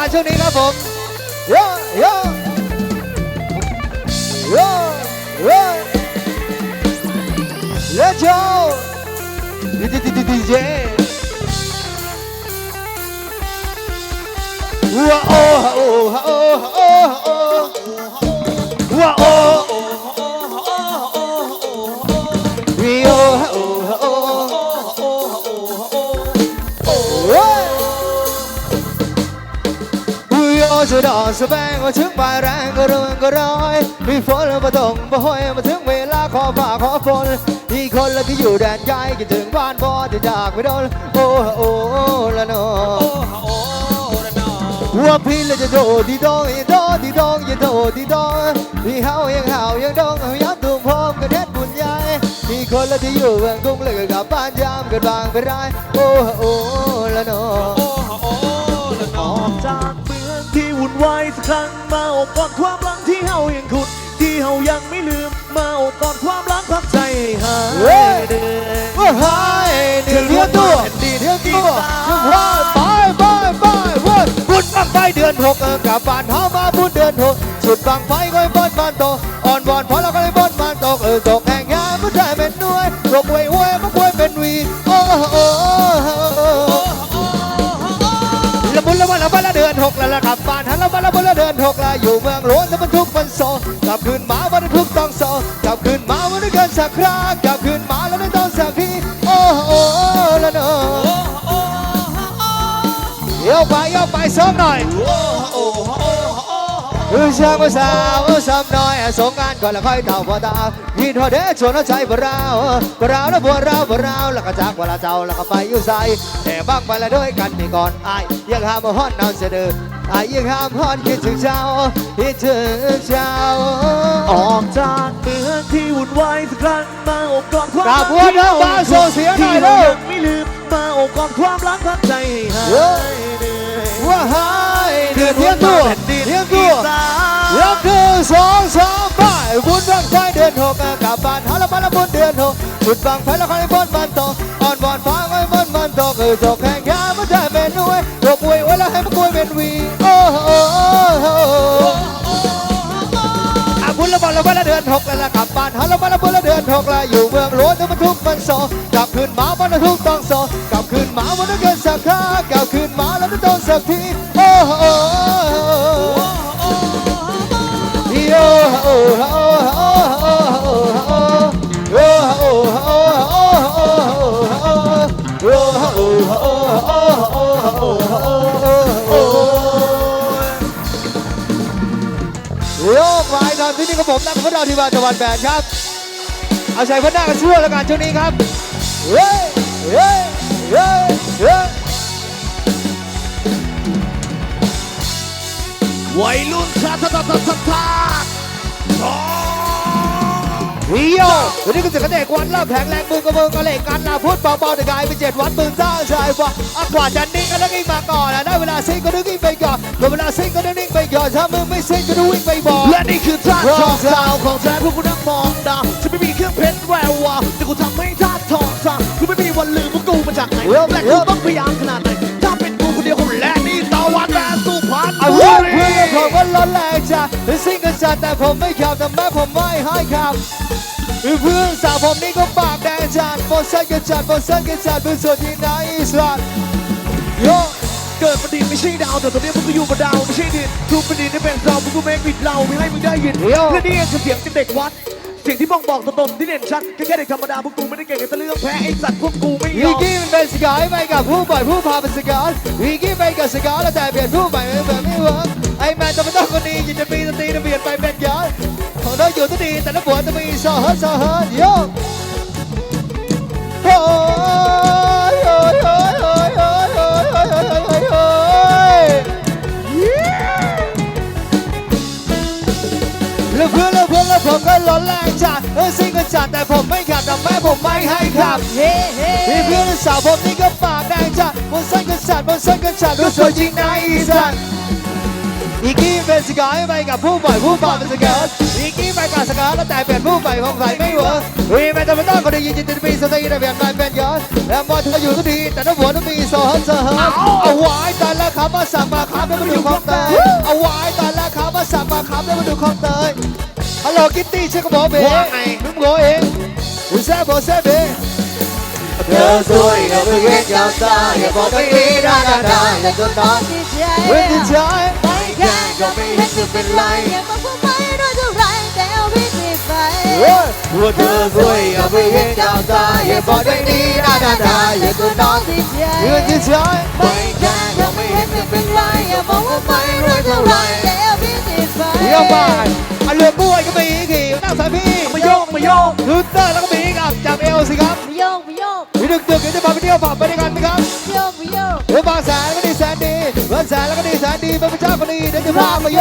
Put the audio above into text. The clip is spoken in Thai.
가전에 가봄 야야. 야야 레츠 디디디디디제 우와 어, 오하 오하 어, 오하 어, 오하 오하 우와 오하 오하 오하 오하 오하 오하 โอจะดอสแบงมาถึงปลายแรงก็เรื่องก็ร้อย มีฝนมาตกมาห้อยมาถึงเวลาขอฟ้าขอฝนอีกคนละที่อยู่แดนไกลคิดถึงบ้านพ่อที่จากไม่โดนโอ้โอ้ละเนอหัวพี่เลยจะโดดดีดองอย่าโดดดีดองอย่าโดดดีดองพี่เฮายังเฮายังดองเอายับตุ้มพร้อมกันเด็ดบุญใหญ่มีคนละที่อยู่เมืองกรุงเลยก็กลับบ้านยามกันบางไปได้โอ้โอ้ละเนออ ครั้งมาอบกอดความหลังที่เฮายังขุด ที่เฮายังไม่ลืม มาอบกอดความรักพักใจให้หายเหนื่อยว่าหายเดือดเดียวตัวเดียวตัวยังว่าไปไปไปวุ้นบุญบังไฟเดือนหกเออกลับบ้านเฮามาบุญเดือนหกสุดบังไฟก็บอนบานโตอ่อนบอนพอแล้วก็เลยบอนบานตกเออตกแห่งงานมันได้เป็นหน่วยตกเว้ สู่เมืองหลวงแต่มันทุกมันโซกลับคืนมาวันทุกต้องโซกลับคืนมาวันได้เกินสักครั้งกลับคืนมาแล้วในต้องสักทีโอ้โอ้ละเนอเยกไปเยกไปซ้อมหน่อย อือช่างภาษาวซ้ำน้อยสงงานก่อนแล้วค่อยเท่าพอตายินหัวเด้ชวนเอาใจบ่เราบ่เราแล้วบ่เราบ่เราแล้วก็จากเวลาเจ้าแล้วก็ไปอยู่ใส่แต่บ้างไปละด้วยกันนี่ก่อนอายยังห้ามฮอนนอนเสด็จอายยังห้ามฮอนคิดถึงเจ้าคิดถึงเจ้าออกจากเมืองที่วุ่นวายสักครั้งมาอบกอดความกราบหัวเด้อบ้านส่งเสียงหน่เด้อที่รายังไม่ลืมมาอบกอดความรักพักใจให้หายเหนื่อยว่าหา ยเดือเทียมตัวเทียมตัวยกคือสองสามไปบุญบังไฟเดือนหกกลับบ้านหาละบ้านละบุญเดือนหกจุดบังไฟละคอยบนบันโตอ่อนบอนฟ้าไว้บนบันโตเออจกแข่งยามันได้เป็นน่วยตกอวยไว้แล้วให้มันกวยเป็นวีโอ้โหอะบุญละบ้านละบ้านละเดือนหกแล้วกลับบ้านหาละบ้านละบุญละเดือนหกละอยู่เมืองหลวงแต่มันทุกมันโศกลับคืนมาบ้านละทุกต้องโศกกลับคืนมาวันนั้นเกินสักครั้งกลับคืนมาแล้วต้องโดนสักที โอ้โหโอ้โอ้โอ้โอ้โอ้โอ้โโยตอนที่นี่กับผมนักพวกเราที่มาจังหวัดแบนครับ เอาใจพนักกันช่วยแล้วกันช่วงนี้ครับเฮ้ยเฮ้ยเฮ้ยเฮ้ย วัยรุ่นชาตาตาตาตาตาวิโยวันนี้ก็จะกระเดกวันเริ่มแข็งแรงมือกับมือก็เล่กันนะพูดเบาๆแต่กายเป็นเจ็ดวันมึงสร้างชายว่าอักวาจะนิ่งก็ต้องนิ่งมาก่อนนะได้เวลาซิงก็ต้องนิ่งไปก่อนได้เวลาซิงก็ต้องนิ่งไปก่อนถ้ามึงไม่ซิงก็ต้องวิ่งไปบอกและนี่คือท่าทองดาวของแท้พวกกูนั่งมองดาวฉันไม่มีเครื่องเพชรแวววาวแต่กูทำให้ท่าทองซะกูไม่มีวันลืมว่ากูมาจากไหนและกูต้องพยายามขนาดไหน รงจ้ะซิงกันจัดแต่ผมไม่ขับแต่แม่ผมไม่ให้ขับเพื่อนสาวผมนี่ก็ปากแดงจัดบอสเซนกันจัดบอสเซนกันจัดเป็นส่วนที่ไหนอิสระโยเกิดประดิษฐ์ไม่ใช่ดาวแต่ตอนนี้พวกกูอยู่บนดาวไม่ใช่ดินทุกประดิษฐ์ที่เป็นเราพวกกูไม่ปิดเราไม่ให้มึงได้ยินและนี่คือเสียงจากเด็กวัดเสียงที่บ่งบอกตัวตนที่เด่นชัดแค่แค่เด็กธรรมดาพวกกูไม่ได้เก่งในเรื่องแพ้ไอ้สัตว์พวกกูไม่ยวีอมกี้เป็นสกายไปกับผู้ปล่อยผู้พาเป็นสกายวีกี้ไปกับสกายแล้วแต่เปลี่ยนผู้ใหม่เป็นแบบไม่เวิร์ก ไอแมนจะไม่ต้องคนนี้ยินจะมีสตรีจะเปลี่ยนไปเป็นยอนของเราอยู่ที่ดีแต่ละผัวจะมีสอฮสอฮโยโอ้ยโอ้ยโอ้ยโอ้ยโอ้ยโอ้ยโอ้ยโอ้ยโอ้ยโอ้ยโอ้ยแล้วเพื่อนแล้วเพื่อนแล้วผมก็ร้อนแรงจัดเออซิงก็จัดแต่ผมไม่ขับแต่แม่ผมไม่ให้ขับเฮ้เฮ้เพื่อนสาวผมนี่ก็ปากแดงจัดบนเส้นกันจัดบนเส้นกันจัดรู้สวยจริงนะอีสัน อีกกี้เป็นสกายไปกับผู้ปล่อยผู้ปล่อยเป็นสเกิร์ตอีกกี้ไปกับสกายแล้วแต่เปลี่ยนผู้ปล่อยของใครไม่เวิร์กวีแมนจะไม่ต้องคนดียินจะมีสติแต่เปลี่ยนไปเป็นย้อนแล้วมอเธออยู่ก็ดี แต่ถ้าหัวต้องมีโซ่เซอร์เอาไว้ตอนแรกครับมาสั่งมาครับแล้วมาดูของเตยเอาไว้ตอนแรกครับมาสั่งมาครับแล้วมาดูของเตยฮัลโหลกิตตี้ชื่อกระบอกเบงนุ่มโง่เองอุแซ่บแซ่บเบงเธอสวยกับเวทยาวตาอย่าบอกไม่ดีนะนะนะอย่าจนน้องเวทใจไม่ แค่ก็ไม่เห็นจะเป็นไรอย่ามาพูดไม่รู้เท่าไรแต่เอาวิธีไปว่าเธอสวยกับเวทยาวตาอย่าบอกไม่ดีนะนะนะอย่าจนน้องที่ใจเวทใจไม่แค่ก็ไม่เห็นจะเป็นไรอย่าบอกว่าไม่รู้เท่าไรแต่เอาวิธีไปเยี่ยมมากอันเรือบ้วยก็มีขี่นั่งสายพี่มาโยกมาโยกทูเตอร์แล้วก็มีกับจับเอวสิครับม่โยกม่โยกมีดึกดึกๆจะพาไปเที่ยวผับไปด้วยกันไหมครับม่โยกม่โยกเรือบาแสนก็ดีแสน ดีบางแสนแล้วก็ดีแสนดีเป็นพระเจ้าก็ดีเดี๋ยวจะพามาโย